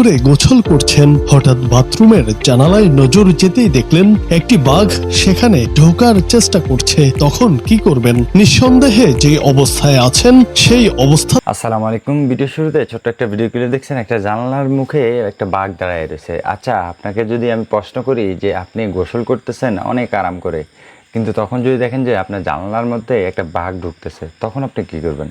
করে গোছল করছেন। হঠাৎ বাথরুমের জানালায় নজর যেতেই দেখলেন একটি বাঘ সেখানে ঢোকার চেষ্টা করছে। তখন কি করবেন? নিঃসন্দেহে যে অবস্থায় আছেন, সেই অবস্থা আসসালামু আলাইকুম। ভিডিও শুরুতে ছোট্ট একটা ভিডিও ক্লিপ দেখছেন। একটা জানলার মুখে একটা বাঘ দাঁড়ায় রয়েছে। আচ্ছা আপনাকে যদি আমি প্রশ্ন করি যে আপনি গোসল করতেছেন অনেক আরাম করে, কিন্তু তখন যদি দেখেন যে আপনার জানলার মধ্যে একটা বাঘ ঢুকতেছে, তখন আপনি কি করবেন?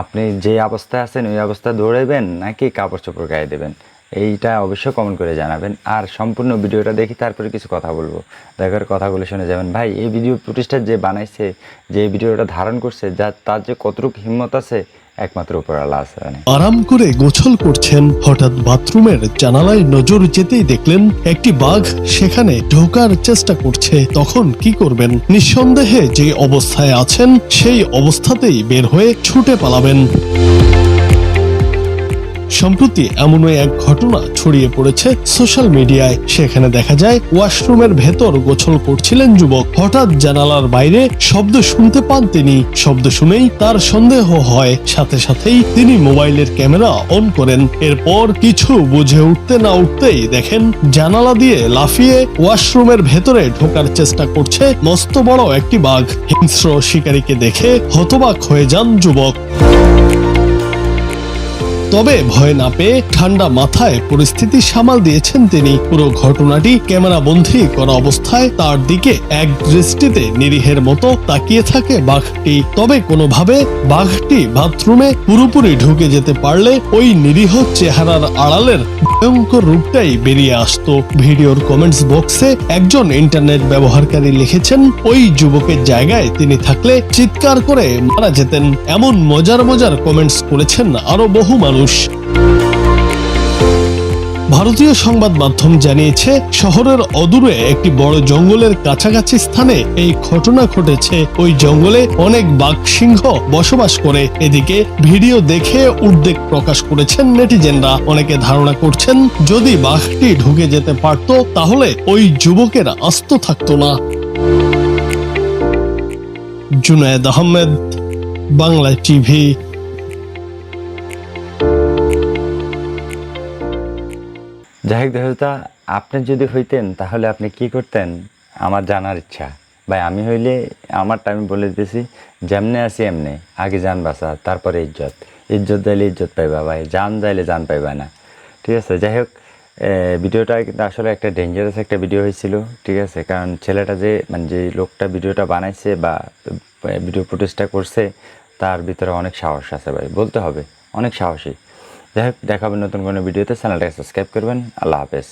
আপনি যে অবস্থায় আছেন ওই অবস্থায় দৌড়াইবেন নাকি কাপড় চোপড় গায়ে দেবেন? এইটা অবশ্যই কমেন্ট করে জানাবেন। আর সম্পূর্ণ ভিডিওটা দেখি তারপরে কিছু কথা বলব। দেখার কথাগুলো শুনে যাবেন। ভাই, এই ভিডিও প্রতিষ্ঠা যে বানাইছে, যে ভিডিওটা ধারণ করছে, যা, তার যে কতটুকু হিম্মত আছে, একমাত্র উপর আল্লাহ আছে। আরাম করে গোছল করছেন, হঠাৎ বাথরুমের জানালায় নজর যেতেই দেখলেন, একটি বাঘ সেখানে ঢোকার চেষ্টা করছে। তখন কি করবেন? নিঃসন্দেহে যে অবস্থায় আছেন, সেই অবস্থাতেই বের হয়ে ছুটে পালাবেন। সম্প্রতি এমনই এক ঘটনা ছড়িয়ে পড়েছে সোশ্যাল মিডিয়ায়। সেখানে দেখা যায়, ওয়াশরুমের ভেতর গোছল করছিলেন যুবক। হঠাৎ জানালার বাইরে শব্দ শুনতে পান তিনি। শব্দ শুনেই তার সন্দেহ হয়। সাথে সাথেই তিনি মোবাইলের ক্যামেরা অন করেন। এরপর কিছু বুঝে উঠতে না উঠতেই দেখেন, জানালা দিয়ে লাফিয়ে ওয়াশরুমের ভেতরে ঢোকার চেষ্টা করছে মস্ত বড় একটি বাঘ। হিংস্র শিকারীকে দেখে হতবাক হয়ে যান যুবক। তবে ভয় না পেয়ে ঠান্ডা মাথায় পরিস্থিতি সামাল দিয়েছেন তিনি। পুরো ঘটনাটি ক্যামেরা বন্ধী করা অবস্থায় তার দিকে এক দৃষ্টিতে নিরীহের মতো তাকিয়ে থাকে বাঘটি। তবে কোনোভাবে বাঘটি বাথরুমে পুরোপুরি ঢুকে যেতে পারলে ওই নিরীহ চেহারার আড়ালের ভয়ঙ্কর রূপটাই বেরিয়ে আসতো। ভিডিওর কমেন্টস বক্সে একজন ইন্টারনেট ব্যবহারকারী লিখেছেন, ওই যুবকের জায়গায় তিনি থাকলে চিৎকার করে মারা যেতেন। এমন মজার মজার কমেন্টস করেছেন আরও বহু মানুষ। ভারতীয় সংবাদ মাধ্যম জানিয়েছে, শহরের অদূরে একটি বড় জঙ্গলের কাছাকাছি স্থানে এই ঘটনা ঘটেছে। ওই জঙ্গলে অনেক বাঘ সিংহ বসবাস করে। এদিকে ভিডিও দেখে উদ্বেগ প্রকাশ করেছেন নেটিজেনরা। অনেকে ধারণা করছেন, যদি বাঘটি ঢুকে যেতে পারত, তাহলে ওই যুবকের আস্ত থাকতো না। জুনায়েদ আহমেদ, বাংলা টিভি। যাই হোক দেহতা আপনি যদি হইতেন, তাহলে আপনি কি করতেন? আমার জানার ইচ্ছা। ভাই, আমি হইলে, আমারটা আমি বলে দিতেছি, যেমনে আছি এমনি। আগে যান বাঁচা, তারপরে ইজ্জত। ইজ্জত দিলে ইজ্জত পাইবা ভাই জান যাইলে জান পাইবা না। ঠিক আছে, যাই হোক ভিডিওটা কিন্তু আসলে একটা ডেঞ্জারাস একটা ভিডিও হয়েছিল, ঠিক আছে? কারণ ছেলেটা যে মানে যে লোকটা ভিডিওটা বানাইছে বা ভিডিও ফুটেজটা করছে, তার ভিতরে অনেক সাহস আছে ভাই, বলতে হবে, অনেক সাহসী। যাই হোক দেখাবেন নতুন কোনো ভিডিওতে। চ্যানেলটাকে সাবস্ক্রাইব করবেন। আল্লাহ হাফেজ।